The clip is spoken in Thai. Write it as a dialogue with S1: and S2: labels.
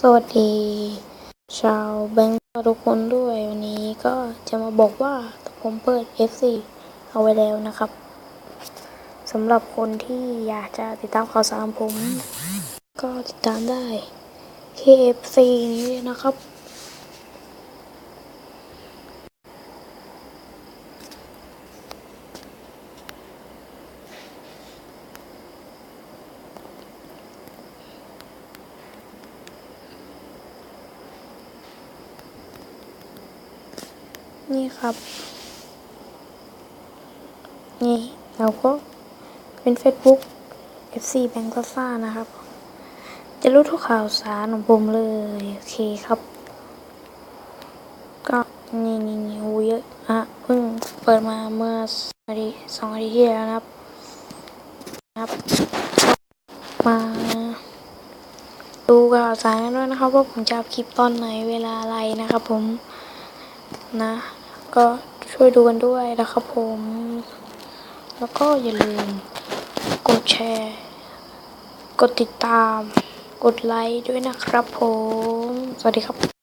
S1: สวัสดี ชาวแบงค์ทุกคนด้วย วันนี้ก็จะมาบอกว่าผมเปิด FC เอาไว้แล้วนะครับสำหรับคนที่อยากจะติดตามข่าวสารผม ก็ติดตามได้ที่ FC นี้นะครับ นี่ครับ นี่เราก็เป็น Facebook FC Bank Plaza นะครับ จะรู้ทุกข่าวสารของผมเลย โอเคครับ ก็นี่นี่นี่โอ้เยอะอะเพิ่งเปิดมาเมื่อสองอาทิตย์สองอาทิตย์ที่แล้วนะครับนะครับ มาดูข่าวสารกันด้วยนะครับว่าผมจะอัพคลิปตอนไหนเวลาอะไรนะครับผมนะ ก็ช่วยดูกันด้วยนะครับผม แล้วก็อย่าลืม กดแชร์ กดติดตาม กดไลค์ด้วยนะครับผม สวัสดีครับ